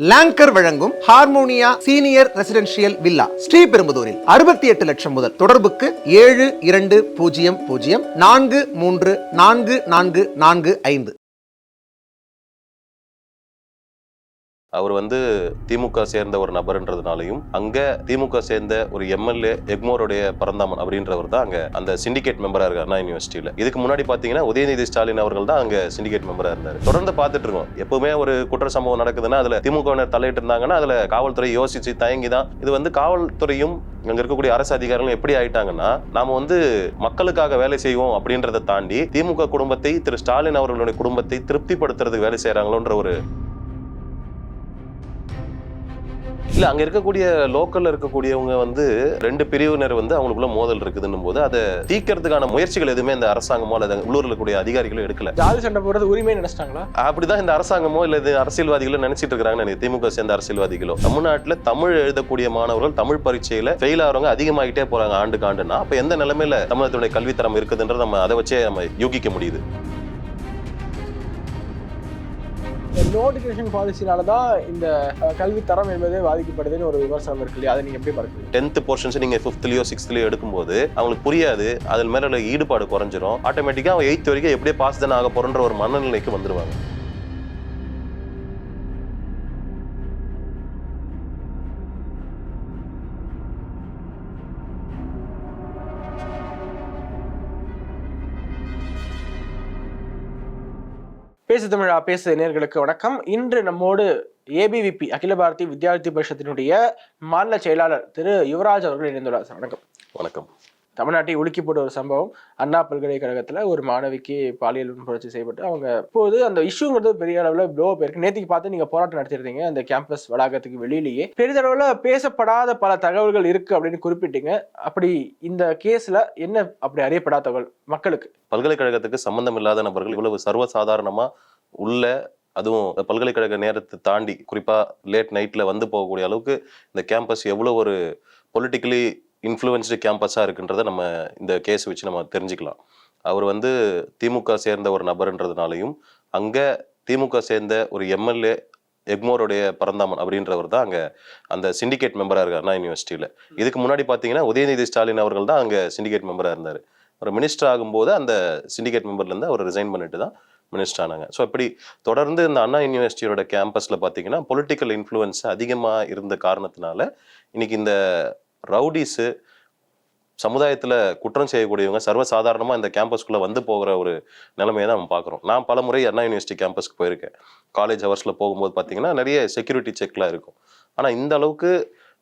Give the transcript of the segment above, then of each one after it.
Longer வழங்கும் Harmonia senior residential villa ஸ்ரீபெரும்புதூரில் அறுபத்தி எட்டு லட்சம் முதல் தொடர்புக்கு ஏழு இரண்டு பூஜ்ஜியம் பூஜ்ஜியம் நான்கு மூன்று நான்கு நான்கு நான்கு ஐந்து. அவர் வந்து திமுக சேர்ந்த ஒரு நபர்ன்றதுனாலையும் அங்க திமுக சேர்ந்த ஒரு எம்எல்ஏ எக்மோருடைய பரந்தாமன் அப்படின்றவர் தான் அங்க அந்த சிண்டிகேட் மெம்பரா இருக்கார் அண்ணா யூனிவர்சிட்டியில இதுக்கு முன்னாடி பாத்தீங்கன்னா உதயநிதி ஸ்டாலின் அவர்கள் தான் அங்க சிண்டிகேட் மெம்பரா இருந்தார். தொடர்ந்து பார்த்துட்டு இருக்கோம். எப்பவுமே ஒரு குற்ற சம்பவம் நடக்குதுன்னா அதுல திமுகவினர் தலையிட்டு இருந்தாங்கன்னா அதுல காவல்துறை யோசிச்சு தயங்கி தான். இது வந்து காவல்துறையும் அங்க இருக்கக்கூடிய அரசு அதிகாரிகளும் எப்படி ஆயிட்டாங்கன்னா நாம வந்து மக்களுக்காக வேலை செய்வோம் அப்படின்றத தாண்டி திமுக குடும்பத்தை திரு ஸ்டாலின் அவர்களுடைய குடும்பத்தை திருப்திப்படுத்துறதுக்கு வேலை செய்யறாங்களோன்ற ஒரு இல்ல அங்க இருக்கக்கூடிய லோக்கல்ல இருக்கக்கூடியவங்க வந்து ரெண்டு பிரிவினர் வந்து அவங்களுக்குள்ள மோதல் இருக்குதுன்னும் போது அதை தீர்க்கறதுக்கான முயற்சிகள் எதுவுமே இந்த அரசாங்கமோ அல்லது உள்ளூர்ல இருக்கக்கூடிய அதிகாரிகளும் எடுக்கல. ஜாதி சண்டை போடுறது உரிமை நினைச்சிட்டாங்களா? அப்படிதான் இந்த அரசாங்கமோ இல்ல இது அரசியல்வாதிகளோ நினைச்சிட்டு இருக்காங்க நினைக்கிறேன். திமுக சேர்ந்த அரசியல்வாதிகளோ. தமிழ்நாட்டுல தமிழ் எழுதக்கூடிய மாணவர்கள் தமிழ் பரீட்சையில ஃபெயில் ஆகிறவங்க அதிகமாகிட்டே போறாங்க ஆண்டுக்கு ஆண்டுனா அப்ப எந்த நிலைமையில தமிழகத்துடைய கல்வித்தரம் இருக்குதுன்றத நம்ம அதை வச்சே நம்ம யூகிக்க முடியுது. நோட்டிஃபிகேஷன் பாலிசினால தான் இந்த கல்வி தரம் என்பதே பாதிக்கப்படுதுன்னு ஒரு விமர்சனம் இருக்கு இல்லையா? அதை நீங்க எப்படி பார்க்குறீங்க? டென்த் போர்ஷன்ஸ் நீங்க ஃபிஃப்த்லயோ சிக்ஸ்த்லயோ எடுக்கும்போது அவங்களுக்கு புரியாது. அதில் மேல உள்ள ஈடுபாடு குறைஞ்சிரும். ஆட்டோமேட்டிக்காக அவன் எயித் வரைக்கும் எப்படியே பாஸ் தானே ஆக போறன்ற ஒரு மனநிலைக்கு வந்துருவாங்க. பேசு தமிழா பேசு நேர்களுக்கு வணக்கம். இன்று நம்மோடு ஏபிவிபி அகில பாரதிய வித்யார்த்தி பரிஷத்தினுடைய மாநில செயலாளர் திரு யுவராஜ் அவர்கள் இணைந்துள்ளார். வணக்கம். வணக்கம். தமிழ்நாட்டை உலுக்கி போட்ட ஒரு சம்பவம் அண்ணா பல்கலைக்கழகத்துல ஒரு மாணவிக்கு பாலியல் புரட்சி செய்யப்பட்டு அவங்க இப்போது அந்த இஷ்யூங்கிறது பெரிய அளவில் ப்ளோ போயிருக்கு நேற்றுக்கு பார்த்து நீங்க போராட்டம் நடத்திருந்தீங்க அந்த கேம்பஸ் வளாகத்துக்கு வெளியிலேயே. பெரிதளவில் பேசப்படாத பல தகவல்கள் இருக்கு அப்படின்னு குறிப்பிட்டீங்க. அப்படி இந்த கேஸ்ல என்ன அப்படி அறியப்படாத தகவல் மக்களுக்கு? பல்கலைக்கழகத்துக்கு சம்பந்தம் இல்லாத நபர்கள் இவ்வளவு சர்வசாதாரணமா உள்ள அதுவும் பல்கலைக்கழக நேரத்தை தாண்டி குறிப்பாக லேட் நைட்டில் வந்து போகக்கூடிய அளவுக்கு இந்த கேம்பஸ் எவ்வளோ ஒரு பொலிட்டிக்கலி இன்ஃப்ளூயன்ஸ்டு கேம்பஸாக இருக்குன்றதை நம்ம இந்த கேஸ் வச்சு நம்ம தெரிஞ்சுக்கலாம். அவர் வந்து திமுக சேர்ந்த ஒரு நபர்ன்றதுனாலையும் அங்கே திமுக சேர்ந்த ஒரு எம்எல்ஏ எக்மோருடைய பரந்தாமன் அப்படின்றவர் தான் அங்கே அந்த சிண்டிகேட் மெம்பராக இருக்கார் அண்ணா யூனிவர்சிட்டியில் இதுக்கு முன்னாடி பார்த்தீங்கன்னா உதயநிதி ஸ்டாலின் அவர்கள் தான் அங்கே சிண்டிகேட் மெம்பராக இருந்தார். ஒரு மினிஸ்டர் ஆகும்போது அந்த சிண்டிகேட் மெம்பர்லேருந்து அவர் ரிசைன் பண்ணிட்டு தான் மினிஸ்டர் ஆனாங்க. ஸோ இப்படி தொடர்ந்து இந்த அண்ணா யூனிவர்சிட்டியோட கேம்பஸில் பார்த்தீங்கன்னா பொலிட்டிக்கல் இன்ஃப்ளூயன்ஸ் அதிகமாக இருந்த காரணத்தினால இன்னைக்கு இந்த ரவுடிஸு சமுதாயத்தில் குற்றம் செய்யக்கூடியவங்க சர்வசாதாரணமாக இந்த கேம்பஸ்க்குள்ளே வந்து போகிற ஒரு நிலைமையை தான் நம்ம பார்க்குறோம் நான் பல முறை அண்ணா யூனிவர்சிட்டி கேம்பஸ்க்கு போயிருக்கேன். காலேஜ் ஹவர்ஸில் போகும்போது பார்த்தீங்கன்னா நிறைய செக்யூரிட்டி செக்லாம் இருக்கும். ஆனால் இந்த அளவுக்கு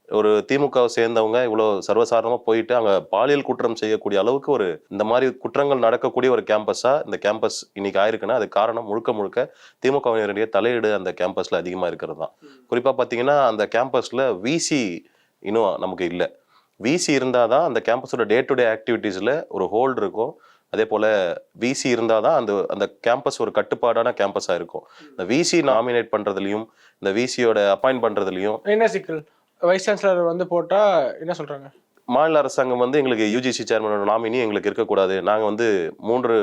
ஒரு திமுகவை சேர்ந்தவங்க இவ்வளோ சர்வசாதாரணமாக போயிட்டு அங்கே பாலியல் குற்றம் செய்யக்கூடிய அளவுக்கு ஒரு இந்த மாதிரி குற்றங்கள் நடக்கக்கூடிய ஒரு கேம்பஸாக இந்த கேம்பஸ் இன்னைக்கு ஆயிருக்குன்னா அது காரணம் முழுக்க முழுக்க திமுகவினருடைய தலையீடு அந்த கேம்பஸில் அதிகமாக இருக்கிறது தான். குறிப்பாக பார்த்தீங்கன்னா அந்த கேம்பஸில் விசி இன்னும் நமக்கு இல்லை. விசி இருந்தால் தான் அந்த கேம்பஸோட டே டு டே ஆக்டிவிட்டீஸில் ஒரு ஹோல்டு இருக்கும். அதே போல் விசி இருந்தால் தான் அந்த அந்த கேம்பஸ் ஒரு கட்டுப்பாடான கேம்பஸாக இருக்கும். இந்த விசி நாமினேட் பண்ணுறதுலையும் இந்த விசியோட அப்பாயிண்ட் பண்ணுறதுலையும் என்ன சிக்கல்? வைஸ் சான்சலர் வந்து போட்டால் என்ன சொல்கிறாங்க மாநில அரசாங்கம் வந்து எங்களுக்கு யூஜிசி சேர்மனோட நாமினி எங்களுக்கு இருக்கக்கூடாது. நாங்கள் வந்து மூன்று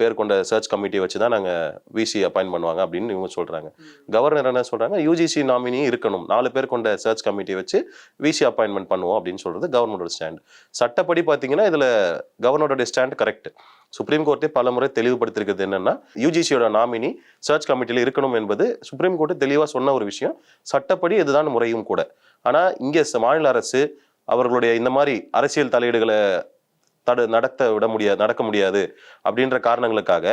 பேர் கொண்ட சர்ச் கமிட்டியை வச்சு தான் நாங்கள் விசி அப்பாயின் பண்ணுவாங்க அப்படின்னு இவங்க சொல்கிறாங்க கவர்னர் என்ன சொல்கிறாங்க யூஜிசி நாமினி இருக்கணும். நாலு பேர் கொண்ட சர்ச் கமிட்டியை வச்சு விசி அப்பாயின்மெண்ட் பண்ணுவோம் அப்படின்னு சொல்கிறது கவர்னரோட ஸ்டாண்ட் சட்டப்படி பார்த்தீங்கன்னா இதில் கவர்னரோட ஸ்டாண்ட் கரெக்ட் சுப்ரீம் கோர்ட்டே பல முறை தெளிவுபடுத்திருக்கிறது என்னன்னா யூஜிசியோட நாமினி சர்ச் கமிட்டியில் இருக்கணும் என்பது சுப்ரீம் கோர்ட்டு தெளிவாக சொன்ன ஒரு விஷயம். சட்டப்படி இதுதான் முறையும் கூட. ஆனால் இங்கே மாநில அரசு அவர்களுடைய இந்த மாதிரி அரசியல் தலையீடுகளை தடு நடத்த விட முடியாது நடக்க முடியாது அப்படின்ற காரணங்களுக்காக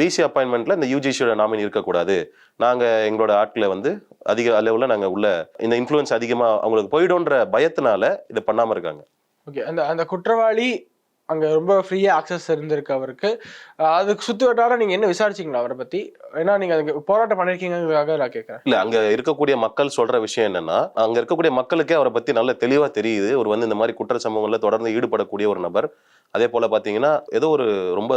விசி அப்பாயின்மெண்ட்ல இந்த யூஜிசியோட நாமினி இருக்கக்கூடாது. நாங்கள் எங்களோட ஆட்களை வந்து அதிக அளவில் நாங்கள் உள்ள இந்த இன்ஃப்ளூயன்ஸ் அதிகமாக அவங்களுக்கு போயிடும்ன்ற பயத்தினால இதை பண்ணாமல் இருக்காங்க. ஓகே அந்த அந்த குற்றவாளி அங்கே ரொம்ப ஃப்ரீயாக ஆக்சஸ் இருந்திருக்கு அவருக்கு. அதுக்கு சுற்றி வட்டார நீங்கள் என்ன விசாரிச்சீங்களா அவரை பற்றி ஏன்னா நீங்கள் அதுக்கு போராட்டம் பண்ணியிருக்கீங்கிறதுக்காக நான் கேட்கறேன் இல்லை அங்கே இருக்கக்கூடிய மக்கள் சொல்கிற விஷயம் என்னென்னா அங்கே இருக்கக்கூடிய மக்களுக்கே அவரை பற்றி நல்ல தெளிவாக தெரியுது. ஒரு வந்து இந்த மாதிரி குற்ற சம்பவங்களில் தொடர்ந்து ஈடுபடக்கூடிய ஒரு நபர். அதே போல் பார்த்தீங்கன்னா ஏதோ ஒரு ரொம்ப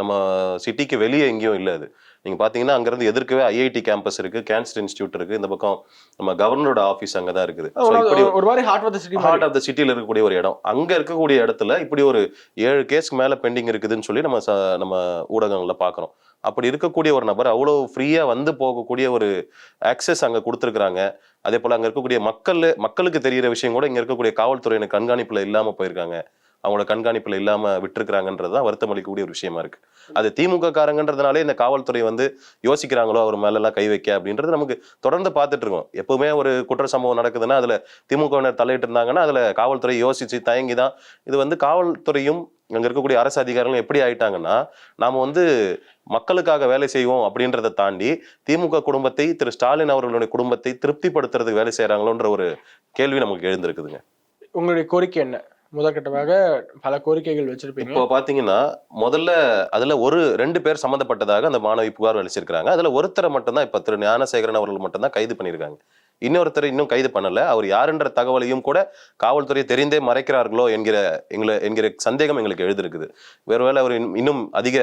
நம்ம சிட்டிக்கு வெளியே எங்கேயும் இல்லை அது. நீங்க பாத்தீங்கன்னா அங்கிருந்து எதிர்க்கவே ஐஐடி கேம்பஸ் இருக்கு கேன்சர் இன்ஸ்டியூட் இருக்கு இந்த பக்கம் நம்ம கவர்னரோட ஆஃபீஸ் அங்கதான் இருக்குது. So, ஒரு- மாதிரி heart of the city heart of the சிட்டியில் இருக்கக்கூடிய ஒரு இடம். அங்க இருக்கக்கூடிய இடத்துல இப்படி ஒரு ஏழு கேஸ்க்கு மேல பெண்டிங் இருக்குதுன்னு சொல்லி நம்ம நம்ம ஊடகங்கள்ல பாக்குறோம் அப்படி இருக்கக்கூடிய ஒரு நபர் அவ்வளோ ஃப்ரீயா வந்து போகக்கூடிய ஒரு ஆக்சஸ் அங்க கொடுத்துருக்குறாங்க. அதே போல அங்க இருக்கக்கூடிய மக்கள் மக்களுக்கு தெரியிற விஷயம் கூட இங்க இருக்கக்கூடிய காவல்துறையினர் கண்காணிப்புல இல்லாம போயிருக்காங்க. அவங்களோட கண்காணிப்பில் இல்லாமல் விட்டுருக்குறாங்கன்றது தான் வருத்தம் அளிக்கக்கூடிய ஒரு விஷயமா இருக்கு. அது திமுக காரங்கன்றதுனாலே இந்த காவல்துறை வந்து யோசிக்கிறாங்களோ அவர் மேலெல்லாம் கை வைக்க அப்படின்றது நமக்கு தொடர்ந்து பார்த்துட்டு இருக்கோம். எப்பவுமே ஒரு குற்ற சம்பவம் நடக்குதுன்னா அதில் திமுகவினர் தலையிட்டு இருந்தாங்கன்னா அதில் காவல்துறை யோசிச்சு தயங்கி தான் இது வந்து காவல்துறையும் அங்கே இருக்கக்கூடிய அரசு அதிகாரிகளும் எப்படி ஆயிட்டாங்கன்னா நாம் வந்து மக்களுக்காக வேலை செய்வோம் அப்படின்றத தாண்டி திமுக குடும்பத்தை திரு ஸ்டாலின் அவர்களுடைய குடும்பத்தை திருப்திப்படுத்துறதுக்கு வேலை செய்கிறாங்களோன்ற ஒரு கேள்வி நமக்கு எழுந்திருக்குதுங்க. உங்களுடைய கோரிக்கை என்ன? முதற்கட்டமாக பல கோரிக்கைகள் வச்சிருப்பீங்க. இப்போ பாத்தீங்கன்னா முதல்ல அதுல ஒரு ரெண்டு பேர் சம்மந்தப்பட்டதாக அந்த மாணவி புகார் அளிச்சிருக்கிறாங்க. அதுல ஒருத்தரை மட்டும்தான் இப்ப திரு ஞானசேகரன் அவர்கள் மட்டும்தான் கைது பண்ணியிருக்காங்க இன்னொருத்தர் இன்னும் கைது பண்ணல. அவர் யாருன்ற தகவலையும் கூட காவல்துறை தெரிந்தே மறைக்கிறார்களோ என்கிற எங்களை என்கிற சந்தேகம் எங்களுக்கு எழுதிருக்குது ஒருவேளை அவர் இன்னும் இன்னும் அதிக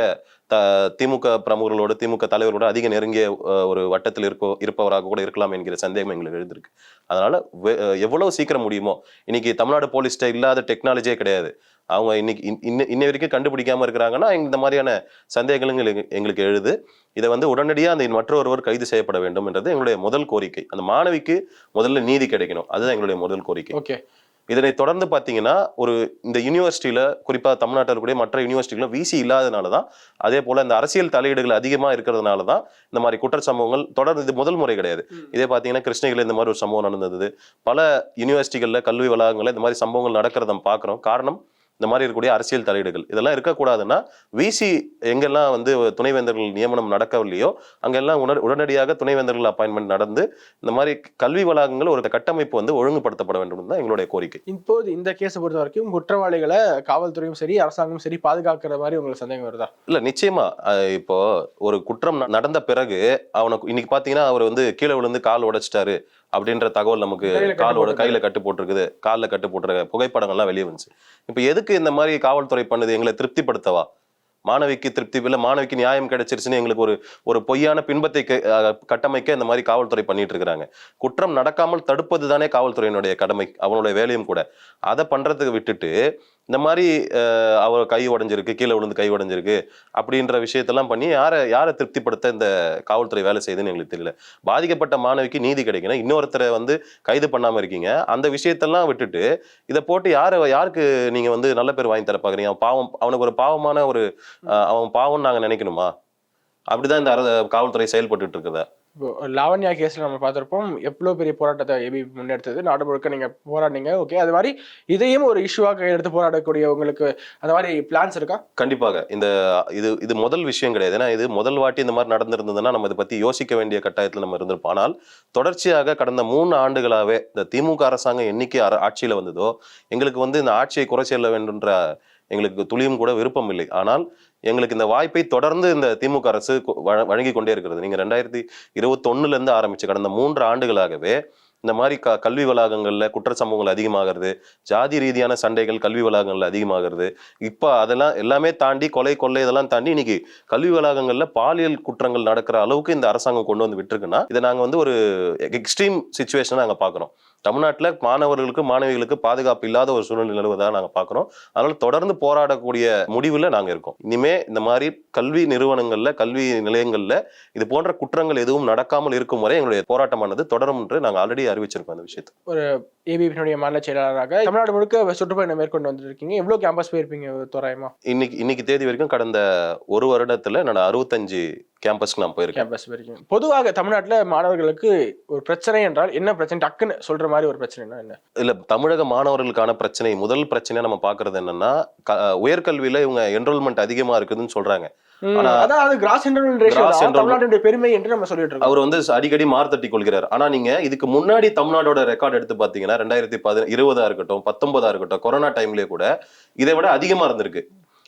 த திமுக பிரமுகர்களோடு திமுக தலைவர்களோட அதிக நெருங்கிய ஒரு வட்டத்தில் இருக்கோ இருப்பவராக கூட இருக்கலாம் என்கிற சந்தேகம் எங்களுக்கு எழுதிருக்கு அதனால வெ- எவ்வளவு சீக்கிரம் முடியுமோ இன்னைக்கு தமிழ்நாடு போலீஸ்கிட்ட இல்லாத டெக்னாலஜியே கிடையாது. அவங்க இன்னைக்கு இன்- இன்ன இன்ன வரைக்கும் கண்டுபிடிக்காம இருக்கிறாங்கன்னா இந்த மாதிரியான சந்தேகங்கள் எங்களுக்கு எழுது. இதை வந்து உடனடியாக அந்த மற்றொருவர் கைது செய்யப்பட வேண்டும் என்றது எங்களுடைய முதல் கோரிக்கை. அந்த மாணவிக்கு முதல்ல நீதி கிடைக்கணும். அதுதான் எங்களுடைய முதல் கோரிக்கை. ஓகே. இதனை தொடர்ந்து பார்த்தீங்கன்னா ஒரு இந்த யூனிவர்சிட்டியில குறிப்பா தமிழ்நாட்டில் இருக்கக்கூடிய மற்ற யூனிவர்சிட்டிகளும் விசி இல்லாதனால தான் அதே போல இந்த அரசியல் தலையீடுகள் அதிகமா இருக்கிறதுனால தான் இந்த மாதிரி குற்ற சம்பவங்கள் தொடர்ந்து இது முதல் முறை கிடையாது. இதே பார்த்தீங்கன்னா கிருஷ்ணகிரியில் இந்த மாதிரி ஒரு சம்பவம் நடந்தது. பல யூனிவர்சிட்டிகளில் கல்வி வளாகங்களில் இந்த மாதிரி சம்பவங்கள் நடக்கிறத பார்க்குறோம். காரணம் இந்த மாதிரி இருக்கக்கூடிய அரசியல் தலையீடுகள். இதெல்லாம் இருக்கக்கூடாதுன்னா விசி எங்கெல்லாம் வந்து துணைவேந்தர்கள் நியமனம் நடக்கவில்லையோ அங்கெல்லாம் உடனே உடனடியாக துணைவேந்தர்கள் அப்பாயின்மெண்ட் நடந்து இந்த மாதிரி கல்வி வளாகங்கள் ஒரு கட்டமைப்பு வந்து ஒழுங்குபடுத்தப்பட வேண்டும் தான் எங்களுடைய கோரிக்கை. இப்போது இந்த கேஸை பொறுத்த வரைக்கும் குற்றவாளிகளை காவல்துறையும் சரி அரசாங்கமும் சரி பாதுகாக்கிற மாதிரி உங்களுக்கு சந்தேகம் வருதா? இல்ல நிச்சயமா. இப்போ ஒரு குற்றம் நடந்த பிறகு அவனுக்கு இன்னைக்கு பாத்தீங்கன்னா அவர் வந்து கீழே விழுந்து கால் உடைச்சிட்டாரு. அப்படின்ற தகவல் நமக்கு காலோட. கையில கட்டு போட்டிருக்குது. கால்ல கட்டு போட்டிருக்க புகைப்படங்கள்லாம் வெளியே வந்துச்சு. இப்போ எதுக்கு இந்த மாதிரி காவல்துறை பண்ணுது? எங்களை திருப்திப்படுத்தவா? மாணவிக்கு திருப்தி இல்ல மாணவிக்கு நியாயம் கிடைச்சிருச்சுன்னு எங்களுக்கு ஒரு ஒரு பொய்யான பின்பத்தை கட்டமைக்க இந்த மாதிரி காவல்துறை பண்ணிட்டு இருக்கிறாங்க. குற்றம் நடக்காமல் தடுப்பது தானே காவல்துறையினுடைய கடமை அவனுடைய வேலையும் கூட. அதை பண்றதுக்கு விட்டுட்டு இந்த மாதிரி அவர் கை உடைஞ்சிருக்கு கீழே விழுந்து கை உடஞ்சிருக்கு அப்படின்ற விஷயத்தெல்லாம் பண்ணி யாரை யாரை திருப்திப்படுத்த இந்த காவல்துறை வேலை செய்யுதுன்னு எங்களுக்கு தெரியல. பாதிக்கப்பட்ட மாணவிக்கு நீதி கிடைக்கணும். இன்னொருத்தரை வந்து கைது பண்ணாமல் இருக்கீங்க. அந்த விஷயத்தெல்லாம் விட்டுட்டு இதை போட்டு யாரை யாருக்கு நீங்கள் வந்து நல்ல பேர் வாங்கி தர பார்க்குறீங்க அவன் பாவம் அவனுக்கு ஒரு பாவமான ஒரு அவன் பாவம்னு நாங்கள் நினைக்கணுமா? அப்படிதான் இந்த காவல்துறை செயல்பட்டு இருக்குதா. லாவண்யா கேஸில் நம்ம பார்த்துருப்போம். எவ்வளோ பெரிய போராட்டத்தை ஏபி முன்னெடுத்தது. நாடு முழுக்க நீங்கள் போராடினீங்க. ஓகே அது மாதிரி இதையும் ஒரு இஷ்யூவாக எடுத்து போராடக்கூடிய உங்களுக்கு அந்த மாதிரி பிளான்ஸ் இருக்கா? கண்டிப்பாக. இந்த இது இது முதல் விஷயம் கிடையாது. ஏன்னா இது முதல் வாட்டி இந்த மாதிரி நடந்திருந்ததுன்னா நம்ம இதை பற்றி யோசிக்க வேண்டிய கட்டாயத்தில் நம்ம இருந்திருப்போம். ஆனால் தொடர்ச்சியாக கடந்த மூணு ஆண்டுகளாகவே இந்த திமுக அரசாங்கம் என்னைக்கு அர- வந்ததோ எங்களுக்கு வந்து இந்த ஆட்சியை குறை செல்ல வேண்டுன்ற எங்களுக்கு துளியும் கூட விருப்பம் இல்லை. ஆனால் எங்களுக்கு இந்த வாய்ப்பை தொடர்ந்து இந்த திமுக அரசு வழங்கி கொண்டே இருக்கிறது. நீங்கள் ரெண்டாயிரத்தி இருபத்தொன்னுலேருந்து ஆரம்பித்து கடந்த மூன்று ஆண்டுகளாகவே இந்த மாதிரி க கல்வி வளாகங்களில் குற்ற சம்பவங்கள் அதிகமாகிறது ஜாதி ரீதியான சண்டைகள் கல்வி வளாகங்கள்ல அதிகமாகிறது. இப்போ அதெல்லாம் எல்லாமே தாண்டி கொலை கொள்ளை இதெல்லாம் தாண்டி இன்னைக்கு கல்வி வளாகங்களில் பாலியல் குற்றங்கள் நடக்கிற அளவுக்கு இந்த அரசாங்கம் கொண்டு வந்து விட்டுருக்குன்னா இதை நாங்கள் வந்து ஒரு எக்ஸ்ட்ரீம் சுச்சுவேஷனை நாங்கள் பார்க்குறோம். தமிழ்நாட்டில் மாணவர்களுக்கு மாணவிகளுக்கு பாதுகாப்பு இல்லாத ஒரு சூழ்நிலை நிலவுவதாக நாங்க பார்க்குறோம் அதனால தொடர்ந்து போராடக்கூடிய முடிவுல நாங்க இருக்கோம். இனிமே இந்த மாதிரி கல்வி நிறுவனங்கள்ல கல்வி நிலையங்கள்ல இது போன்ற குற்றங்கள் எதுவும் நடக்காமல் இருக்கும் வரை எங்களுடைய போராட்டமானது தொடரும் என்று நாங்க ஆல்ரெடி அறிவிச்சிருக்கோம் அந்த விஷயத்தை. ஏபிபியினுடைய மாநில செயலாளராக தமிழ்நாடு முழுக்க சுற்றுப்பயணம் மேற்கொண்டு வந்திருக்கீங்க. எவ்வளவு கேம்பஸ் போயிருப்பீங்க தோராயமா? இன்னைக்கு இன்னைக்கு தேதி வரைக்கும் கடந்த ஒரு வருடத்துல நான் அறுபத்தஞ்சு கேம்பஸ்க்கு நான் போயிருக்கேன். கேம்பஸ் போயிருக்கீங்க. பொதுவாக தமிழ்நாட்டுல மாணவர்களுக்கு ஒரு பிரச்சனை என்றால் என்ன பிரச்சனை? டக்குன்னு சொல்ற மாதிரி ஒரு பிரச்சனைனா என்ன? இல்ல தமிழக மாணவர்களுக்கான பிரச்சனை முதல் பிரச்சனையா நம்ம பாக்குறது என்னன்னா உயர்கல்வியில இவங்க என்ரோல்மெண்ட் அதிகமா இருக்குதுன்னு சொல்றாங்க. அவர் வந்து அடிக்கடி மார்த்தட்டி கொள்கிறார். ஆனா நீங்க இதுக்கு முன்னாடி தமிழ்நாடோட ரெக்கார்ட் எடுத்து பாத்தீங்கன்னா ரெண்டாயிரத்தி பதி இருபதா இருக்கட்டும் பத்தொன்பதா இருக்கட்டும் கொரோனா டைம்லயே கூட இதை விட அதிகமா இருந்திருக்கு.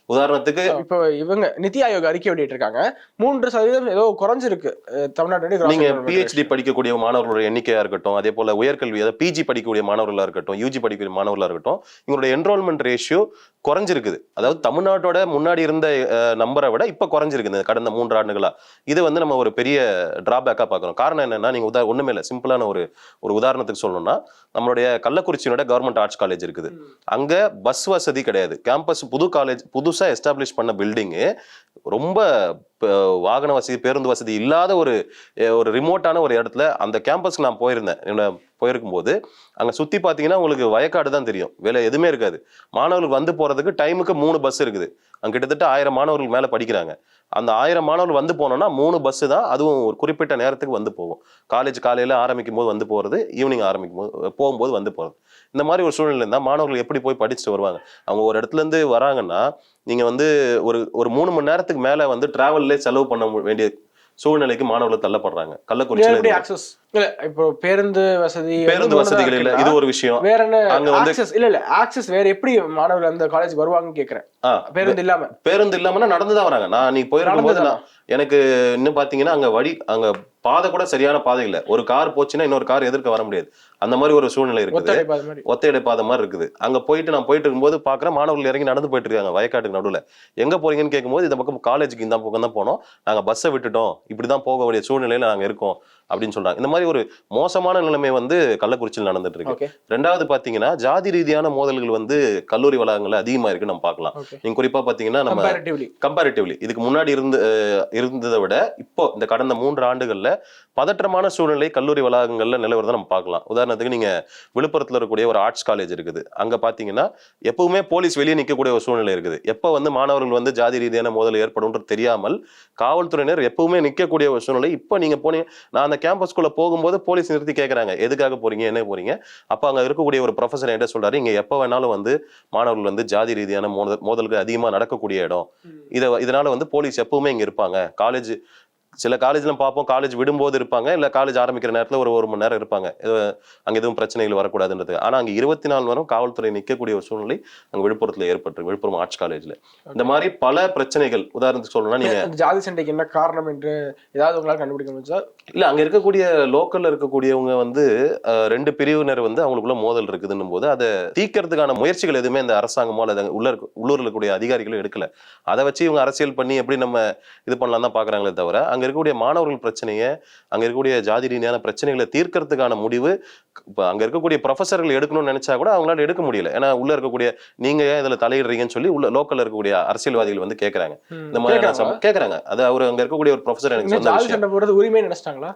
உதாரணத்துக்கு இப்போ இவங்க நிதி ஆயோக் அறிக்கை வெளியிட்டு இருக்காங்க மூன்று சதவீதம் ஏதோ குறைஞ்சிருக்கு. gross நீங்க பிஹெச்டி படிக்கக்கூடிய மாணவர்களோட எண்ணிக்கையா இருக்கட்டும் அதே போல உயர்கல்வி அதாவது பிஜி படிக்கக்கூடிய மாணவர்களா இருக்கட்டும் யூஜி படிக்கக்கூடிய மாணவர்களா இருக்கட்டும் இவங்களுடைய என்ரோல்மெண்ட் ரேஷியோ குறைஞ்சிருக்குது. அதாவது தமிழ்நாட்டோட முன்னாடி இருந்த நம்பரை விட இப்போ குறைஞ்சிருக்கு இந்த கடந்த மூன்று ஆண்டுகளா. இது வந்து நம்ம ஒரு பெரிய டிராபேக்காக பார்க்குறோம். காரணம் என்னன்னா நீங்கள் உதா ஒன்றுமே இல்லை. சிம்பிளான ஒரு ஒரு உதாரணத்துக்கு சொல்லணும்னா நம்மளுடைய கள்ளக்குறிச்சியோட கவர்மெண்ட் ஆர்ட்ஸ் காலேஜ் இருக்குது. அங்கே பஸ் வசதி கிடையாது. கேம்பஸ் புது காலேஜ் புதுசாக எஸ்டாப்ளிஷ் பண்ண பில்டிங்கு ரொம்ப வாகன வசதி பேருந்து வசதி இல்லாத ஒரு ஒரு ரிமோட்டான ஒரு இடத்துல அந்த கேம்பஸ்க்கு நான் போயிருந்தேன். என்னோட போயிருக்கும்போது அங்கே சுற்றி பார்த்தீங்கன்னா உங்களுக்கு வயக்காடு தான் தெரியும். வேலை எதுவுமே இருக்காது. மாணவர்கள் வந்து போகிறதுக்கு டைமுக்கு மூணு பஸ் இருக்குது. அங்கே கிட்டத்தட்ட ஆயிரம் மாணவர்கள் மேலே படிக்கிறாங்க. அந்த ஆயிரம் மாணவர்கள் வந்து போனோம்னா மூணு பஸ்ஸு தான் அதுவும் ஒரு குறிப்பிட்ட நேரத்துக்கு வந்து போகும். காலேஜ் காலையில் ஆரம்பிக்கும் போது வந்து போகிறது ஈவினிங் ஆரம்பிக்கும் போது போகும்போது வந்து போகிறது இந்த மாதிரி ஒரு சூழ்நிலை இருந்தால் மாணவர்கள் எப்படி போய் படிச்சுட்டு வருவாங்க? அவங்க ஒரு இடத்துலேருந்து வராங்கன்னா நீங்கள் வந்து ஒரு ஒரு மூணு மணி நேரத்துக்கு மேலே வந்து ட்ராவல்லே செலவு பண்ண வேண்டிய சூழ்நிலைக்கு மாணவர்கள் தள்ளப்படுறாங்க. நேரடி கள்ளக்குறிச்சியில் ஆக்சஸ் இல்ல இப்போ பேருந்து வசதி பேருந்து வசதிகள் இல்லை. இது ஒரு விஷயம். வேற என்ன அங்க வந்து இல்ல இல்ல ஆக்சஸ் வேற எப்படி மாணவர்கள் அந்த காலேஜ் வருவாங்கன்னு கேக்குறேன். பேருந்து இல்லாம. பேருந்து இல்லாமன்னா நடந்து தான் வராங்க. நான் நீ போயிருக்கும் போது எனக்கு இன்னும் பாத்தீங்கன்னா அங்க வழி அங்க பாதை கூட சரியான பாதை இல்ல. ஒரு கார் போச்சுன்னா இன்னொரு கார் எதிர்க்க வர முடியாது. அந்த மாதிரி ஒரு சூழ்நிலை இருக்குது. ஒத்தையடை பாதை மாதிரி. இருக்குது. அங்க போயிட்டு நான் போயிட்டு இருக்கும்போது பாக்குறேன் மாணவர்கள் இறங்கி நடந்து போயிட்டு இருக்காங்க வயக்காட்டுக்கு நடுவுல. எங்க போறீங்கன்னு கேட்கும்போது இந்த பக்கம் காலேஜுக்கு இந்த பக்கம் தான் போனோம். நாங்க பஸ்ஸை விட்டுட்டோம். இப்படிதான் போக வேண்டிய சூழ்நிலையில நாங்க இருக்கோம் அப்படின்னு சொல்றாங்க. இந்த மாதிரி ஒரு மோசமான நிலைமை வந்து கள்ளக்குறிச்சியில் நடந்துட்டு இருக்கு. ரெண்டாவது பாத்தீங்கன்னா ஜாதி ரீதியான மோதல்கள் வந்து கல்லூரி வளாகங்கள்ல அதிகமா இருக்கு நம்ம பார்க்கலாம். நீங்க குறிப்பா பாத்தீங்கன்னா நம்ம கம்பேரிட்டிவ்லி இதுக்கு முன்னாடி இருந்து இருந்ததை விட இப்போ இந்த கடந்த மூன்று ஆண்டுகள்ல பதற்றமான சூழ்நிலை கல்லூரி வளாகங்கள்ல நிலவரதை நம்ம பார்க்கலாம். உதாரணத்துக்கு நீங்க விழுப்புரத்துல இருக்கக்கூடிய ஒரு ஆர்ட்ஸ் காலேஜ் இருக்குது. அங்க பாத்தீங்கன்னா எப்பவுமே போலீஸ் வெளியே நிக்கக்கூடிய ஒரு சூழ்நிலை இருக்குது. எப்ப வந்து மாணவர்கள் வந்து ஜாதி ரீதியான மோதல் ஏற்படும்ன்றது தெரியாமல் காவல்துறையினர் எப்பவுமே நிக்கக்கூடிய ஒரு சூழ்நிலை. இப்போ நீங்க போனீங்க நான் அந்த கேம்பஸ்குள்ள போகும்போது போலீஸ் நிறுத்தி கேட்கறாங்க எதுக்காக போறீங்க என்ன போறீங்க? அப்ப அங்க இருக்கக்கூடிய ஒரு ப்ரொஃபசர் என்ன சொல்றாரு இங்க எப்ப வேணாலும் வந்து மாணவர்கள் வந்து ஜாதி ரீதியான மோதல் மோதல்கள் அதிகமா நடக்கக்கூடிய இடம். இத இதனால வந்து போலீஸ் எப்பவுமே இங்க இருப்பாங்க. காலேஜ் சில காலேஜ்ல பார்ப்போம். காலேஜ் விடும்போது இருப்பாங்க. இல்ல காலேஜ் ஆரம்பிக்கிற நேரத்துல ஒரு ஒரு மணி நேரம் இருப்பாங்க. அங்க எதுவும் பிரச்சனைகள் வரக்கூடாதுன்றது. ஆனா அங்க இருபத்தி நாலு நேரம் காவல்துறை நிக்கக்கூடிய ஒரு சூழ்நிலை அங்க விழுப்புரத்துல ஏற்பட்டு விழுப்புரம் ஆர்ட்ஸ் காலேஜ்ல இந்த மாதிரி பல பிரச்சனைகள். உதாரணத்துக்கு சொல்லணும்னா நீங்க அந்த ஜாதி சண்டைக்கு என்ன காரணம் என்று ஏதாவது உங்களால கண்டுபிடிக்க முடிஞ்சா இல்ல அங்க இருக்கக்கூடிய லோக்கல்ல இருக்கக்கூடியவங்க வந்து ரெண்டு பிரிவினர் வந்து அவங்களுக்குள்ள மோதல் இருக்குதுன்னும் போது அதை தீர்க்கறதுக்கான முயற்சிகள் எதுவுமே இந்த அரசாங்கமோ அல்லது உள்ள உள்ளூர்ல இருக்கக்கூடிய அதிகாரிகளும் எடுக்கல. அதை வச்சு இவங்க அரசியல் பண்ணி எப்படி நம்ம இது பண்ணலாம் தான் பாக்குறாங்களே தவிர அங்க இருக்கக்கூடிய மாணவர்கள் பிரச்சனையை அங்க இருக்கக்கூடிய ஜாதி ரீதியான பிரச்சனைகளை தீர்க்கறதுக்கான முடிவு இப்ப அங்க இருக்கக்கூடிய ப்ரொஃபசர்கள் எடுக்கணும்னு நினைச்சா கூட அவங்களால எடுக்க முடியல. ஏன்னா உள்ள இருக்கக்கூடிய நீங்க ஏன் இதுல தலையிடுறீங்கன்னு சொல்லி உள்ள லோக்கல்ல இருக்கக்கூடிய அரசியல்வாதிகள் வந்து கேக்குறாங்க. இந்த மாதிரி? கேக்குறாங்க. அது அவர் அங்க இருக்கக்கூடிய ஒரு ப்ரொஃபசர் எனக்கு உரிமை நினைச்சிட்டாங்களா?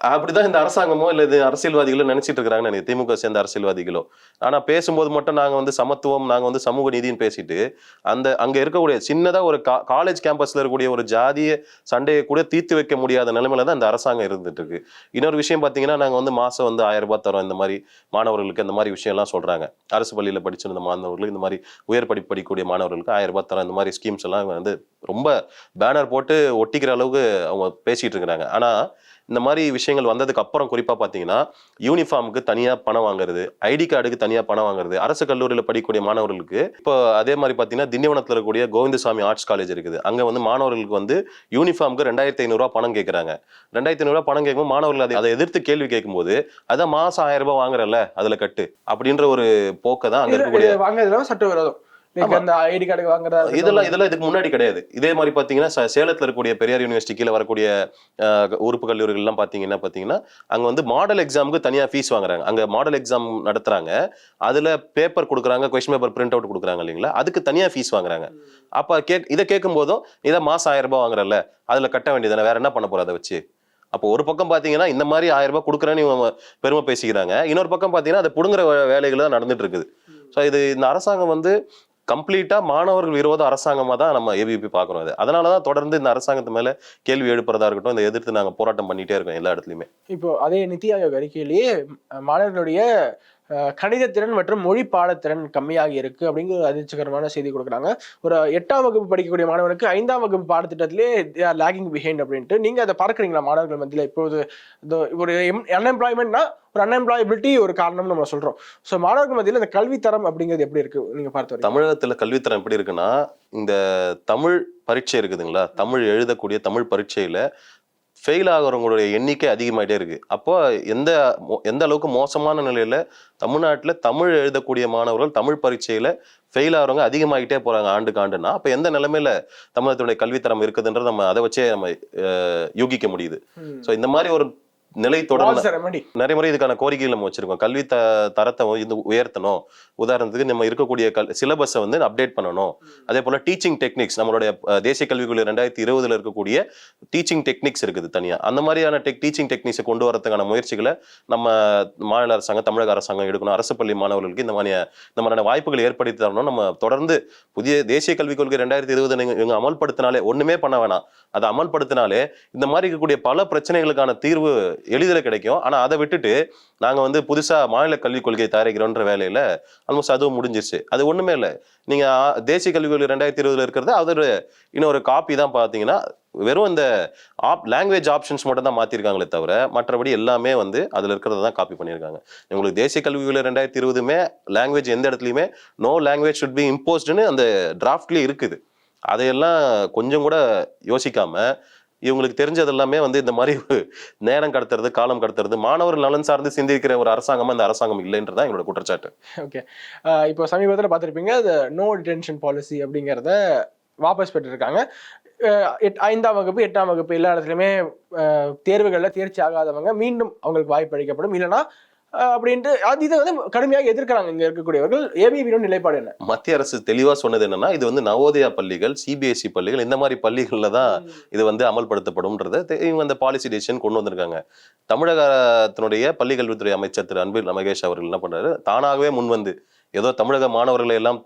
அப்படிதான் இந்த அரசாங்கமோ இல்லை இது அரசியல்வாதிகளோ நினைச்சிட்டு இருக்காங்கன்னு நினைக்கிறேன். திமுக சேர்ந்த அரசியல்வாதிகளோ. ஆனா பேசும்போது மட்டும் நாங்க வந்து சமத்துவம் நாங்க வந்து சமூக நீதினு பேசிட்டு அந்த அங்க இருக்கக்கூடிய சின்னதா ஒரு காலேஜ் கேம்பஸ்ல இருக்கக்கூடிய ஒரு ஜாதிய சண்டையை கூட தீர்த்து வைக்க முடியாத நிலைமையில தான் இந்த அரசாங்கம் இருந்துட்டு இருக்கு. இன்னொரு விஷயம் பாத்தீங்கன்னா நாங்க வந்து மாசம் வந்து ஆயிரம் ரூபாய் தரோம். இந்த மாதிரி மாணவர்களுக்கு இந்த மாதிரி விஷயம் எல்லாம் சொல்றாங்க. அரசு பள்ளியில படிச்சிருந்த மாணவர்களுக்கு இந்த மாதிரி உயர் படிப்பு படிக்கக்கூடிய மாணவர்களுக்கு ஆயிரம் ரூபாய் தரோம். இந்த மாதிரி ஸ்கீம்ஸ் எல்லாம் வந்து ரொம்ப பேனர் போட்டு ஒட்டிக்கிற அளவுக்கு அவங்க பேசிட்டு இருக்கிறாங்க. ஆனா இந்த மாதிரி விஷயங்கள் வந்ததுக்கு அப்புறம் குறிப்பா பாத்தீங்கன்னா யூனிஃபார்முக்கு தனியா பணம் வாங்குறது ஐடி கார்டுக்கு தனியா பணம் வாங்குறது அரசு கல்லூரியில படிக்கக்கூடிய மாணவர்களுக்கு இப்போ அதே மாதிரி பாத்தீங்கன்னா திண்டிவனத்துல இருக்கக்கூடிய கோவிந்தசாமி ஆர்ட்ஸ் காலேஜ் இருக்குது அங்க வந்து மாணவர்களுக்கு வந்து யூனிஃபார்முக்கு ரெண்டாயிரத்தி ஐநூறுரூவா பணம் கேட்கறாங்க ரெண்டாயிரத்தி ஐநூறுரூவா பணம் கேட்கும்போது மாணவர்கள் அதை அதை எதிர்த்து கேள்வி கேட்கும்போது அதான் மாசம் ஆயிரம் ரூபாய் வாங்குறல்ல அதுல கட்டு அப்படின்ற ஒரு போக்கை தான் அங்க இருக்கக்கூடிய வாங்குறதுல சட்ட விரோதம். அந்த ஐடி கார்டு வாங்குறதா இருக்கட்டும். இதெல்லாம் இதெல்லாம் இதுக்கு முன்னாடி கிடையாது. இதே மாதிரி பாத்தீங்கன்னா ச- சேலத்துல இருக்கக்கூடிய பெரியார் யூனிவர்சிட்டி கீழே வரக்கூடிய உறுப்பு கல்லூரிகள் எல்லாம் பாத்தீங்கன்னா பாத்தீங்கன்னா அங்க வந்து மாடல் எக்ஸாமுக்கு தனியா ஃபீஸ் வாங்குறாங்க. அங்க மாடல் எக்ஸாம் நடத்துறாங்க. அதுல பேப்பர் கொடுக்குறாங்க கொஸ்டின் பேப்பர் பிரிண்ட் அவுட் கொடுக்குறாங்க இல்லைங்களா? அதுக்கு தனியா ஃபீஸ் வாங்குறாங்க. அப்ப கேக் இதை கேட்கும் போதும் இதை மாசம் ஆயிரம் ரூபாய் வாங்குறல்ல. அதுல கட்ட வேண்டியதானே வேற என்ன பண்ண போற அதை வச்சு? அப்போ ஒரு பக்கம் பாத்தீங்கன்னா இந்த மாதிரி ஆயிரம் ரூபாய் கொடுக்குறேன்னு இவங்க பெருமை பேசிக்கிறாங்க. இன்னொரு பக்கம் பாத்தீங்கன்னா அதை புடுங்குற வேலைகள் தான் நடந்துட்டு இருக்குது. ஸோ இது இந்த அரசாங்கம் வந்து கம்ப்ளீட்டாக மாணவர்கள் விரோத அரசாங்கமாக தான் நம்ம ஏபிபி பார்க்குறோம் அது. அதனால தான் தொடர்ந்து இந்த அரசாங்கத்து மேலே கேள்வி எழுப்புறதா இருக்கட்டும் இதை எதிர்த்து நாங்கள் போராட்டம் பண்ணிகிட்டே இருக்கோம் எல்லா இடத்துலையுமே. இப்போ அதே நித்தி ஆயோக் அறிக்கையிலேயே மாணவர்களுடைய கணிதத்திறன் மற்றும் மொழி பாடத்திறன் கம்மியாக இருக்கு அப்படிங்கிற ஒரு அதிர்ச்சிகரமான செய்தி கொடுக்குறாங்க. ஒரு எட்டாம் வகுப்பு படிக்கக்கூடிய மாணவனுக்கு ஐந்தாம் வகுப்பு பாடத்திட்டத்திலே லேகிங் பிஹைண்ட் அப்படின்ட்டு. நீங்க அதை பார்க்குறீங்களா மாணவர்கள் மத்தியில்? இப்போது இந்த ஒரு அன்எம்ப்ளாய்மெண்ட்னா ஒரு அன்எம்ப்ளாயபிலிட்டி ஒரு காரணம்னு நம்ம சொல்றோம். ஸோ மாணவர்கள் மத்தியில் இந்த கல்வித்தரம் அப்படிங்கிறது எப்படி இருக்கு? நீங்க பார்த்து தமிழகத்தில் கல்வித்தரம் எப்படி இருக்குன்னா இந்த தமிழ் பரீட்சை இருக்குதுங்களா? தமிழ் எழுதக்கூடிய தமிழ் பரீட்சையில ஃபெயில் ஆகிறவங்களுடைய எண்ணிக்கை அதிகமாயிட்டே இருக்கு. அப்போ எந்த எந்த அளவுக்கு மோசமான நிலையில தமிழ்நாட்டுல தமிழ் எழுதக்கூடிய மாணவர்கள் தமிழ் பரீட்சையில ஃபெயில் ஆகிறவங்க அதிகமாகிட்டே போறாங்க ஆண்டுக்கு ஆண்டுனா அப்ப எந்த நிலைமையில தமிழகத்துடைய கல்வித்தரம் இருக்குதுன்றது நம்ம அதை வச்சே நம்ம அஹ், யூகிக்க முடியுது. ஸோ இந்த மாதிரி ஒரு நிலை தொடர்ந்து ரெமடி நிறைய முறை இதுக்கான கோரிக்கைகள் நம்ம வச்சிருக்கோம். கல்வி த தரத்தை இது உயர்த்தணும். உதாரணத்துக்கு நம்ம இருக்கக்கூடிய கல் சிலபஸை வந்து அப்டேட் பண்ணணும். அதே போல டீச்சிங் டெக்னிக்ஸ் நம்மளுடைய தேசிய கல்விக் கொள்கை ரெண்டாயிரத்தி இருபதுல இருக்கக்கூடிய டீச்சிங் டெக்னிக்ஸ் இருக்குது தனியா. அந்த மாதிரியான டெக் டீச்சிங் டெக்னிக்ஸை கொண்டு வரதுக்கான முயற்சிகளை நம்ம மாநில அரசாங்கம் தமிழக அரசாங்கம் எடுக்கணும். அரசு பள்ளி மாணவர்களுக்கு இந்த மாதிரி இந்த மாதிரியான வாய்ப்புகள் ஏற்படுத்தி தரணும். நம்ம தொடர்ந்து புதிய தேசிய கல்விக் கொள்கை ரெண்டாயிரத்தி இருபது இவங்க அமல்படுத்தினாலே ஒண்ணுமே பண்ண வேணாம். அதை அமல்படுத்தினாலே இந்த மாதிரி இருக்கக்கூடிய பல பிரச்சனைகளுக்கான தீர்வு எளிதில் கிடைக்கும். ஆனால் அதை விட்டுட்டு நாங்கள் வந்து புதுசாக மாநில கல்விக் கொள்கையை தயாரிக்கிறோன்ற வேலையில் ஆல்மோஸ்ட் அதுவும் முடிஞ்சிருச்சு. அது ஒன்றுமே இல்லை. நீங்கள் தேசிய கல்விக் கொள்கை ரெண்டாயிரத்தி இருபதில் இருக்கிறது அதோட இன்னொரு காப்பி தான் பார்த்தீங்கன்னா வெறும் இந்த ஆப் லாங்குவேஜ் ஆப்ஷன்ஸ் மட்டும் தான் மாற்றிருக்காங்களே தவிர மற்றபடி எல்லாமே வந்து அதில் இருக்கிறத தான் காப்பி பண்ணியிருக்காங்க. உங்களுக்கு தேசிய கல்விக் கொள்கை ரெண்டாயிரத்தி இருபதுமே லாங்குவேஜ் எந்த இடத்துலையுமே நோ லாங்குவேஜ் ஷுட் பி இம்போஸ்டுன்னு அந்த டிராஃப்ட்லேயே இருக்குது. அதையெல்லாம் கொஞ்சம் கூட யோசிக்காமல் இவங்களுக்கு தெரிஞ்சது எல்லாமே வந்து இந்த மாதிரி ஒரு நேரம் கடத்துறது காலம் கடத்துறது மாணவர் நலன் சார்ந்து சிந்திக்கிற ஒரு அரசாங்கமா இந்த அரசாங்கம் இல்லைன்றதா எங்களோட குற்றச்சாட்டு. ஓகே இப்போ சமீபத்தில் பார்த்துருப்பீங்க அது நோ டிடென்ஷன் பாலிசி அப்படிங்கிறத வாபஸ் பெற்றிருக்காங்க. எட் ஐந்தாம் வகுப்பு எட்டாம் வகுப்பு எல்லா இடத்துலையுமே தேர்வுகளில் தேர்ச்சி ஆகாதவங்க மீண்டும் அவங்களுக்கு வாய்ப்பு அளிக்கப்படும். இல்லைன்னா அப்படின்ட்டு அது இதை வந்து கடுமையாக எதிர்க்கிறாங்க இங்க இருக்கக்கூடியவர்கள். ஏபிபியோட நிலைப்பாடு என்ன? மத்திய அரசு தெளிவா சொன்னது என்னன்னா இது வந்து நவோதயா பள்ளிகள் சிபிஎஸ்இ பள்ளிகள் இந்த மாதிரி பள்ளிகள்ல தான் இது வந்து அமல்படுத்தப்படும்ன்றத இவங்க அந்த பாலிசி டெசிஷன் கொண்டு வந்திருக்காங்க. தமிழகத்தினுடைய பள்ளிக்கல்வித்துறை அமைச்சர் திரு. அன்பில் மகேஷ் அவர்கள் என்ன பண்றாரு? தானாகவே முன் வந்து ஏதோ தமிழக மாணவர்களை எல்லாம்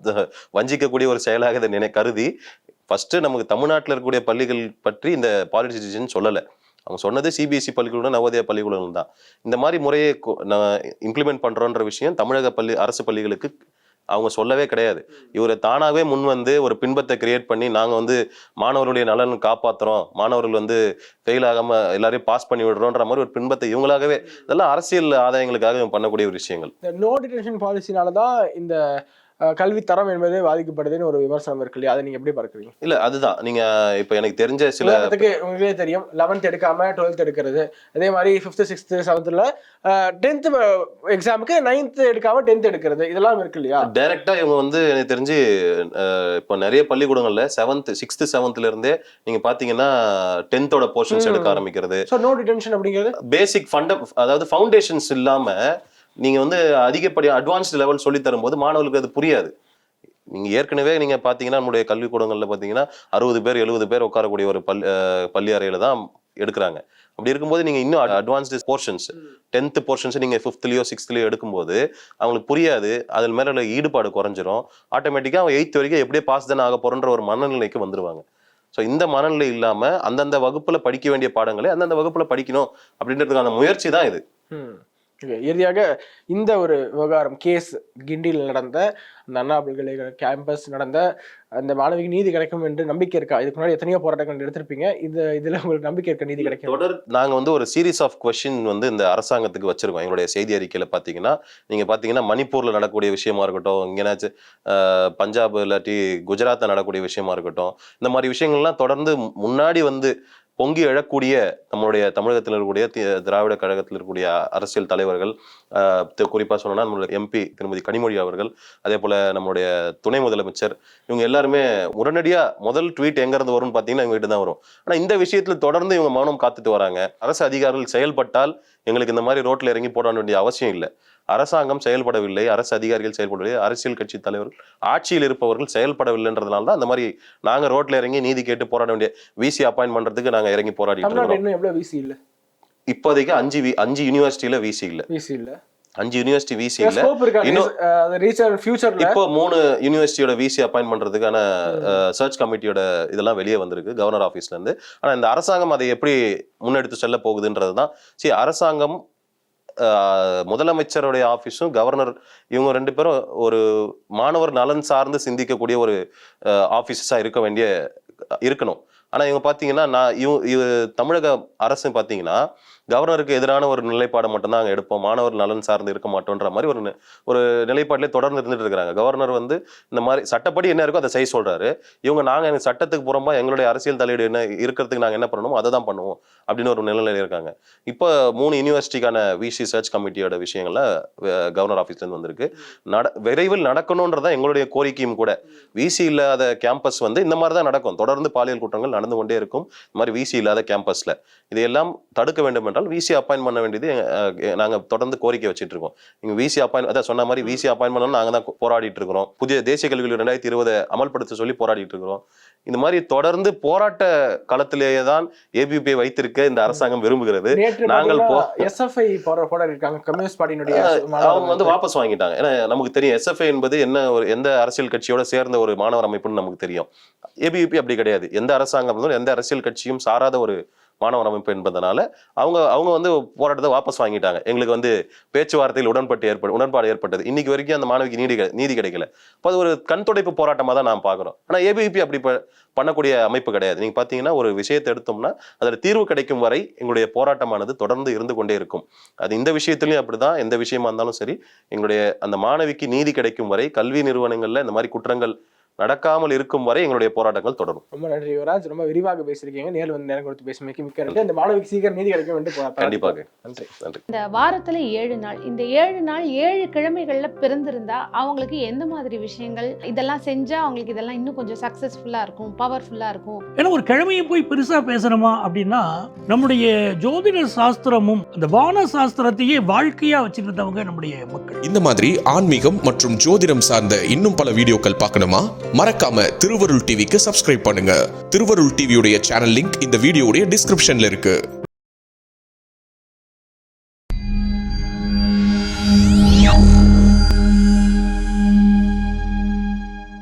வஞ்சிக்கக்கூடிய ஒரு செயலாக இதை நினை கருதி ஃபர்ஸ்ட் நமக்கு தமிழ்நாட்டில் இருக்கக்கூடிய பள்ளிகள் பற்றி இந்த பாலிசி டெசிஷன் சொல்லலை. அவங்க சொன்னது சிபிஎஸ்சி பள்ளிக்கூடம் நவோதயா பள்ளிக்கூடம் தான். இந்த மாதிரி முறையை இம்ப்ளிமெண்ட் பண்ணுறோன்ற விஷயம் தமிழக பள்ளி அரசு பள்ளிகளுக்கு அவங்க சொல்லவே கிடையாது. இவரை தானாகவே முன் வந்து ஒரு பின்பத்தை கிரியேட் பண்ணி நாங்கள் வந்து மாணவர்களுடைய நலன் காப்பாற்றுறோம் மாணவர்கள் வந்து ஃபெயில் ஆகாமல் எல்லாரையும் பாஸ் பண்ணி விடுறோன்ற மாதிரி ஒரு பின்பத்தை இவங்களாகவே இதெல்லாம் அரசியல் ஆதாயங்களுக்காக பண்ணக்கூடிய ஒரு விஷயங்கள். இந்த நோ டிடென்ஷன் பாலிசினால தான் இந்த அஹ், கல்வி தரம் என்பது பாதிக்கப்படுதுன்னு ஒரு விமர்சனம் இருக்கு இல்லையா? அதை நீங்க எப்படி பார்க்குறீங்க? இல்ல அதுதான். நீங்க இப்ப எனக்கு தெரிஞ்ச சில உங்களுக்கே தெரியும் லெவன்த் எடுக்காம டுவெல்த் எடுக்கிறது. அதே மாதிரி ஃபிஃப்த் சிக்ஸ்த் செவன்த்ல டென்த் எக்ஸாமுக்கு நைன்த் எடுக்காம டென்த் எடுக்கிறது. இதெல்லாம் இருக்கு இல்லையா? டைரக்டா இவங்க வந்து எனக்கு தெரிஞ்சு இப்போ நிறைய பள்ளிக்கூடங்கள்ல செவன்த் சிக்ஸ்த் செவன்த்ல இருந்தே நீங்க பாத்தீங்கன்னா டென்த்தோட போர்ஷன்ஸ். எடுக்க ஆரம்பிக்கிறது. நோ டிடென்ஷன் அப்படிங்கிறது? பேசிக் ஃபண்ட அதாவது ஃபவுண்டேஷன்ஸ் இல்லாம நீங்கள் வந்து அதிகப்படி அட்வான்ஸ்டு லெவல் சொல்லி தரும்போது மாணவர்களுக்கு அது புரியாது. நீங்கள் ஏற்கனவே நீங்கள் பார்த்தீங்கன்னா நம்முடைய கல்விக்கூடங்களில் பார்த்தீங்கன்னா அறுபது பேர் எழுபது பேர் உட்காரக்கூடிய ஒரு பள்ளி பள்ளி அறையில் தான் எடுக்கிறாங்க. அப்படி இருக்கும்போது நீங்கள் இன்னும் அட்வான்ஸ்டு போர்ஷன்ஸ் டென்த் போர்ஷன்ஸ் நீங்கள் ஃபிஃப்த்லேயோ சிக்ஸ்த்லேயோ எடுக்கும்போது அவங்களுக்கு புரியாது. அதில் மேலே உள்ள ஈடுபாடு குறைஞ்சிரும். ஆட்டோமேட்டிக்காக அவங்க எயித் வரைக்கும் எப்படியே பாஸ் தானே ஆக போறன்ற ஒரு மனநிலைக்கு வந்துடுவாங்க ஸோ இந்த மனநிலை இல்லாமல் அந்தந்த வகுப்பில் படிக்க வேண்டிய பாடங்களை அந்தந்த வகுப்பில் படிக்கணும் அப்படின்றதுக்கான முயற்சி தான் இது. இறுதியாக இந்த ஒரு விவகாரம் கேஸ் கிண்டியில் நடந்த அந்த அண்ணா பல்கலைக்கழக கேம்பஸ் நடந்த அந்த மாணவிக்கு நீதி கிடைக்கும் என்று நம்பிக்கை இருக்கா? இதுக்கு முன்னாடி எத்தனையோ போராட்டங்கள் எடுத்திருப்பீங்க இது இதுல உங்களுக்கு நம்பிக்கை இருக்க? நீதி கிடைக்கும் தொடர் நாங்க வந்து ஒரு சீரிஸ் ஆஃப் கொஸ்டின் வந்து இந்த அரசாங்கத்துக்கு வச்சிருக்கோம். எங்களுடைய செய்தி அறிக்கையில பாத்தீங்கன்னா நீங்க பாத்தீங்கன்னா மணிப்பூர்ல நடக்கக்கூடிய விஷயமா இருக்கட்டும் இங்கேனாச்சும் பஞ்சாப் இல்லாட்டி குஜராத்ல நடக்கக்கூடிய விஷயமா இருக்கட்டும் இந்த மாதிரி விஷயங்கள்லாம் தொடர்ந்து முன்னாடி வந்து பொங்கி எழக்கூடிய நம்மளுடைய தமிழகத்தில் இருக்கக்கூடிய தி- திராவிட கழகத்தில் இருக்கக்கூடிய அரசியல் தலைவர்கள் குறிப்பாக சொன்னால் சொல்லணும்னா நம்மளுடைய எம்பி திருமதி கனிமொழி அவர்கள் அதே போல் நம்மளுடைய துணை முதலமைச்சர் இவங்க எல்லாருமே உடனடியாக முதல் ட்வீட் எங்கேருந்து வரும்னு பார்த்தீங்கன்னா இவங்க தான் வரும். ஆனால் இந்த விஷயத்தில் தொடர்ந்து இவங்க மௌனம் காத்துட்டு வராங்க. அரசு அதிகாரிகள் செயல்பட்டால் எங்களுக்கு இந்த மாதிரி ரோட்டில் இறங்கி போட வேண்டிய அவசியம் இல்லை. அரசாங்கம் செயல்படவில்லை அரசு அதிகாரிகள் செயல்படவில்லை அரசியல் கட்சி தலைவர்கள் ஆட்சியில் இருப்பவர்கள் செயல்படவில்லைன்றதுனால தான் இந்த மாதிரி நாங்க ரோட்ல இறங்கி நீதி கேட்டு போராட வேண்டிய விசி அப்பாயின்ட் பண்றதுக்கு நாங்க இறங்கி எவ்வளவு விசி இல்ல? இப்போதைக்கு அஞ்சு அஞ்சு யூனிவர்சிட்டியில விசி இல்ல. விசி இல்ல. அஞ்சு யூனிவர்சிட்டி விசி இல்ல. ஃபியூச்சர்ல இப்போ மூணு யூனிவர்சிட்டியோட விசி அப்பாயின்ட் பண்றதுக்கான சர்ச் கமிட்டியோட இதெல்லாம் வெளியே வந்திருக்கு கவர்னர் ஆஃபீஸ்ல இருந்து. ஆனா இந்த அரசாங்கம் அதை எப்படி முன்னெடுத்து செல்ல போகுதுன்றது தான் சரி அரசாங்கம் முதலமைச்சருடைய ஆஃபீஸும் கவர்னர் இவங்க ரெண்டு பேரும் ஒரு மாணவர் நலன் சார்ந்து சிந்திக்கக்கூடிய ஒரு ஆஃபீஸஸாக இருக்க வேண்டிய இருக்கணும். ஆனால் இவங்க பார்த்தீங்கன்னா நான் இவ இவ தமிழக அரசு பார்த்தீங்கன்னா கவர்னருக்கு எதிரான ஒரு நிலைப்பாடை மட்டும்தான் அங்கே எடுப்போம். மாணவர் நலன் சார்ந்து இருக்க மாட்டோன்ற மாதிரி ஒரு ஒரு நிலைப்பாட்டிலே தொடர்ந்து இருந்துட்டு இருக்கிறாங்க கவர்னர் வந்து இந்த மாதிரி சட்டப்படி என்ன இருக்கோ அதை செய்ய சொல்கிறாரு இவங்க நாங்கள் எங்கள் சட்டத்துக்கு புறம்பா எங்களுடைய அரசியல் தலையீடு என்ன இருக்கிறதுக்கு நாங்கள் என்ன பண்ணணுமோ அதை தான் பண்ணுவோம் அப்படின்னு ஒரு நிலையில இருக்காங்க. இப்போ மூணு யூனிவர்சிட்டிக்கான விசி சர்ச் கமிட்டியோட விஷயங்கள்ல கவர்னர் ஆஃபீஸ்லேருந்து வந்திருக்கு. நட விரைவில் நடக்கணுன்றதான் எங்களுடைய கோரிக்கையும் கூட. விசி இல்லாத கேம்பஸ் வந்து இந்த மாதிரி தான் நடக்கும். தொடர்ந்து பாலியல் குற்றங்கள் நடந்து கொண்டே இருக்கும். இந்த மாதிரி விசி இல்லாத கேம்பஸில் இதையெல்லாம் தடுக்க வேண்டும் என்றால் விசி அப்பாயின் பண்ண வேண்டியது அஹ், நாங்க தொடர்ந்து கோரிக்கை வச்சிட்டு இருக்கோம். நீங்க விசி அப்பாயின் அதான் சொன்ன மாதிரி விசி அப்பாயின் பண்ணணும் நாங்க தான் போராடிட்டு இருக்கிறோம். புதிய தேசிய கல்வி ரெண்டாயிரத்தி இருபதை அமல்படுத்த சொல்லி போராடிட்டு இருக்கிறோம். இந்த மாதிரி தொடர்ந்து போராட்ட களத்திலேயே தான் ஏபிபியை வைத்திருக்க இந்த அரசாங்கம் விரும்புகிறது. நாங்கள் எஸ்எஃப்ஐ கம்யூனிஸ்ட் பார்ட்டியினுடைய அவங்க வந்து வாபஸ் வாங்கிட்டாங்க. ஏன்னா நமக்கு தெரியும் எஸ்எஃப்ஐ என்பது என்ன ஒரு எந்த அரசியல் கட்சியோட சேர்ந்த ஒரு மாணவர் அமைப்புன்னு நமக்கு தெரியும். ஏபிவிபி அப்படி கிடையாது. எந்த அரசாங்கம் எந்த அரசியல் கட்சியும் சாராத ஒரு மாணவர் அமைப்பு என்பதனால அவங்க அவங்க வந்து போராட்டத்தை வாபஸ் வாங்கிட்டாங்க. எங்களுக்கு வந்து பேச்சுவார்த்தையில் உடன்பட்டு ஏற்படு உடன்பாடு ஏற்பட்டது. இன்னைக்கு வரைக்கும் அந்த மாணவிக்கு நீதி நீதி கிடைக்கல. இப்போ அது ஒரு கண் துடைப்பு போராட்டமாக தான் நாம் பார்க்குறோம். ஆனால் ஏபிபி அப்படி பண்ணக்கூடிய அமைப்பு கிடையாது. நீங்கள் பார்த்தீங்கன்னா ஒரு விஷயத்தை எடுத்தோம்னா அதில் தீர்வு கிடைக்கும் வரை எங்களுடைய போராட்டமானது தொடர்ந்து இருந்து கொண்டே இருக்கும். அது இந்த விஷயத்துலையும் அப்படி தான் எந்த விஷயமா இருந்தாலும் சரி எங்களுடைய அந்த மாணவிக்கு நீதி கிடைக்கும் வரை கல்வி நிறுவனங்களில் இந்த மாதிரி குற்றங்கள் நடக்காமல் இருக்கும் வரை எங்களுடைய போராட்டங்கள் தொடரும். ரொம்ப நன்றி யுவராஜ். ரொம்ப விரிவாக பேசியிருக்கீங்க. நேரில் வந்து நேரம் கொடுத்து பேசுமைக்கு மிக்க நன்றி. அந்த மாணவிக்கு சீக்கிரம் நீதி போராட்டம். கண்டிப்பாக. நன்றி. நன்றி. இந்த வாரத்துல ஏழு நாள். இந்த ஏழு நாள் ஏழு கிழமைகள்ல பிறந்திருந்தா அவங்களுக்கு எந்த மாதிரி விஷயங்கள்? இதெல்லாம் செஞ்சா அவங்களுக்கு இதெல்லாம் இன்னும் கொஞ்சம் சக்சஸ்ஃபுல்லா இருக்கும் பவர்ஃபுல்லா இருக்கும். ஏன்னா ஒரு கிழமையை போய் பெருசா பேசணுமா அப்படின்னா நம்முடைய ஜோதிட சாஸ்திரமும் அந்த வான சாஸ்திரத்தையே வாழ்க்கையா வச்சிருந்தவங்க நம்முடைய மக்கள். இந்த மாதிரி ஆன்மீகம் மற்றும் ஜோதிடம் சார்ந்த இன்னும் பல வீடியோக்கள் பார்க்கணுமா? மறக்காம திருவருள் டிவிக்கு சப்ஸ்கிரைப் பண்ணுங்க. திருவருள் டிவியுடைய சேனல் லிங்க் இந்த வீடியோடைய டிஸ்கிரிப்ஷன்ல இருக்கு.